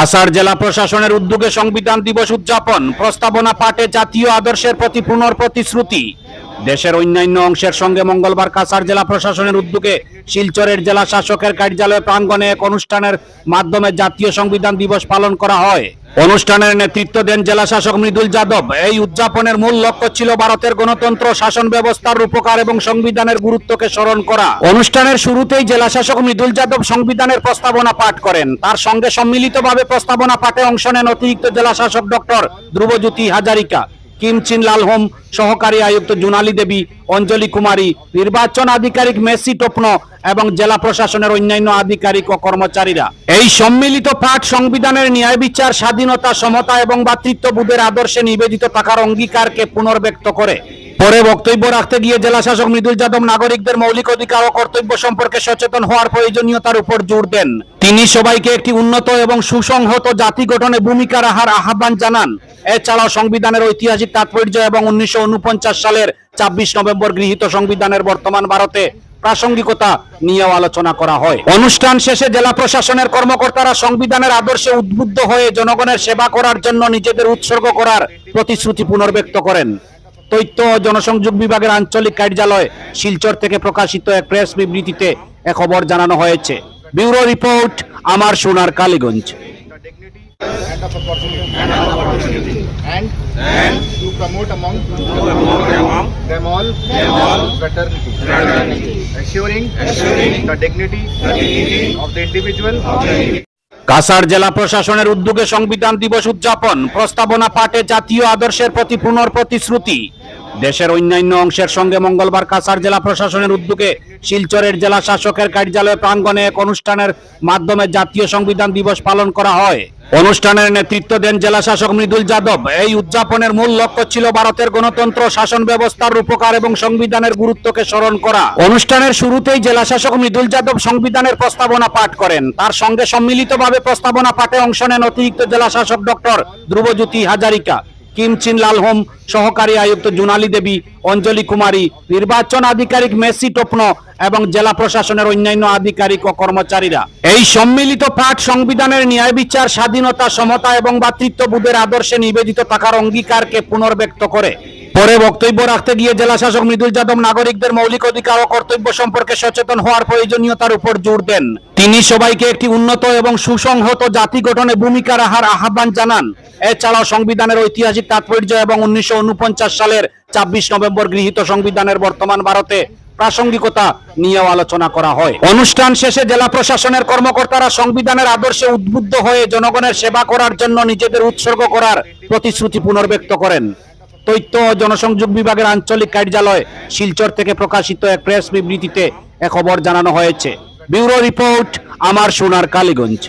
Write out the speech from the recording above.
কাছাড় জেলা প্রশাসনের উদ্যোগে সংবিধান দিবস উদযাপন প্রস্তাবনা পাঠে জাতীয় আদর্শের প্রতি পুনর প্রতিশ্রুতি দেশের অন্যান্য অংশের সঙ্গে মঙ্গলবার কাছাড় জেলা প্রশাসনের উদ্যোগে শিলচরের জেলা শাসকের কার্যালয় প্রাঙ্গণে এক অনুষ্ঠানের মাধ্যমে জাতীয় সংবিধান দিবস পালন করা হয়। অনুষ্ঠানের নেতৃত্ব দেন জেলা শাসক মৃদুল যাদব। এই উদযাপনের মূল লক্ষ্য ছিল ভারতের গণতন্ত্র, শাসন ব্যবস্থার রূপকার এবং সংবিধানের গুরুত্বকে স্মরণ করা। অনুষ্ঠানের শুরুতেই জেলা শাসক মৃদুল যাদব সংবিধানের প্রস্তাবনা পাঠ করেন। তার সঙ্গে সম্মিলিতভাবে প্রস্তাবনা পাঠে অংশ নেন অতিরিক্ত জেলা শাসক ডক্টর ধ্রুবজ্যোতি হাজারিকা। কিমচিন লালহোম সহকারী আয়ুক্ত জুনালী দেবী, অঞ্জলি কুমারী, নির্বাচন আধিকারিক মেসি টোপন এবং জেলা প্রশাসনের অন্যান্য আধিকারিক ও কর্মচারীরা। এই সম্মিলিত পাঠ সংবিধানের ন্যায় বিচার, স্বাধীনতা, সমতা এবং ভ্রাতৃত্ববোধের আদর্শে নিবেদিত থাকার অঙ্গীকারকে পুনর্ব্যক্ত করে। পরে বক্তব্য রাখতে গিয়ে জেলা শাসক মৃদুল যাদব নাগরিকদের মৌলিক অধিকার ও কর্তব্য সম্পর্কে সচেতন হওয়ার প্রয়োজনীয়তার উপর জোর দেন। তিনি সবাইকে একটি উন্নত এবং সুসংহত জাতি গঠনে ভূমিকা রাখার আহ্বান জানান। এছাড়াও সংবিধানের ঐতিহাসিক তাৎপর্য এবং উনিশশো উনপঞ্চাশ সালের ছাব্বিশ নভেম্বর গৃহীত সংবিধানের বর্তমান ভারতে প্রাসঙ্গিকতা নিয়েও আলোচনা করা হয়। অনুষ্ঠান শেষে জেলা প্রশাসনের কর্মকর্তারা সংবিধানের আদর্শে উদ্বুদ্ধ হয়ে জনগণের সেবা করার জন্য নিজেদের উৎসর্গ করার প্রতিশ্রুতি পুনর্ব্যক্ত করেন। তথ্য ও জনসংযোগ বিভাগের আঞ্চলিক কার্যালয় শিলচর থেকে প্রকাশিত এক প্রেস বিবৃতিতে এ খবর জানানো হয়েছে। ব্যুরো রিপোর্ট আমার সোনার Kaliganj. And of opportunity, and, to promote among, them all, fraternity, assuring, the dignity, of the individual, Cachar জেলা প্রশাসনের উদ্যোগে সংবিধান দিবস উদযাপন প্রস্তাবনা পাঠে জাতীয় আদর্শের প্রতি পুনর প্রতিশ্রুতি দেশের অন্যান্য অংশের সঙ্গে মঙ্গলবার কাছাড় জেলা প্রশাসনের উদ্যোগে শিলচরের জেলা শাসকের কার্যালয় প্রাঙ্গণে এক অনুষ্ঠানের মাধ্যমে জাতীয় সংবিধান দিবস পালন করা হয়। অনুষ্ঠানের নেতৃত্ব দেন জেলা শাসক মৃদুল যাদব। এই উদযাপনের মূল লক্ষ্য ছিল ভারতের গণতন্ত্র, শাসন ব্যবস্থার রূপকার এবং সংবিধানের গুরুত্বকে স্মরণ করা। অনুষ্ঠানের শুরুতেই জেলা শাসক মৃদুল যাদব সংবিধানের প্রস্তাবনা পাঠ করেন। তার সঙ্গে সম্মিলিতভাবে প্রস্তাবনা পাঠে অংশ নেন অতিরিক্ত জেলা শাসক ডক্টর ধ্রুবজ্যোতি হাজারিকা। কিমচিন লালহোম সহকারী আয়ুক্ত জোনালী দেবী, অঞ্জলি কুমারী, নির্বাচন আধিকারিক মেসি টোপন এবং জেলা প্রশাসনের অন্যান্য আধিকারিক ও কর্মচারীরা। এই সম্মিলিত পাঠ সংবিধানের ন্যায় বিচার, স্বাধীনতা, সমতা এবং ভ্রাতৃত্ববোধের আদর্শে নিবেদিত থাকার অঙ্গীকারকে পুনর্ব্যক্ত করে পরে বক্তব্য রাখতে গিয়ে জেলা শাসক মৃদুল যাদব নাগরিকদের মৌলিক অধিকার ও কর্তব্য সম্পর্কে সচেতন হওয়ার প্রয়োজনীয়তার উপর জোর দেন। তিনি সবাইকে একটি উন্নত এবং সুসংহত জাতি গঠনে ভূমিকা রাখার আহ্বান জানান। এছাড়াও সংবিধানের ঐতিহাসিক তাৎপর্য এবং উনিশশো উনপঞ্চাশ সালের ছাব্বিশ নভেম্বর গৃহীত সংবিধানের বর্তমান ভারতে প্রাসঙ্গিকতা নিয়েও আলোচনা করা হয়। অনুষ্ঠান শেষে জেলা প্রশাসনের কর্মকর্তারা সংবিধানের আদর্শে উদ্বুদ্ধ হয়ে জনগণের সেবা করার জন্য নিজেদের উৎসর্গ করার প্রতিশ্রুতি পুনর্ব্যক্ত করেন। তথ্য ও জনসংযোগ বিভাগের আঞ্চলিক কার্যালয় শিলচর থেকে প্রকাশিত এক প্রেস বিবৃতিতে এ খবর জানানো হয়েছে। ব্যুরো রিপোর্ট আমার সোনার কালীগঞ্জ।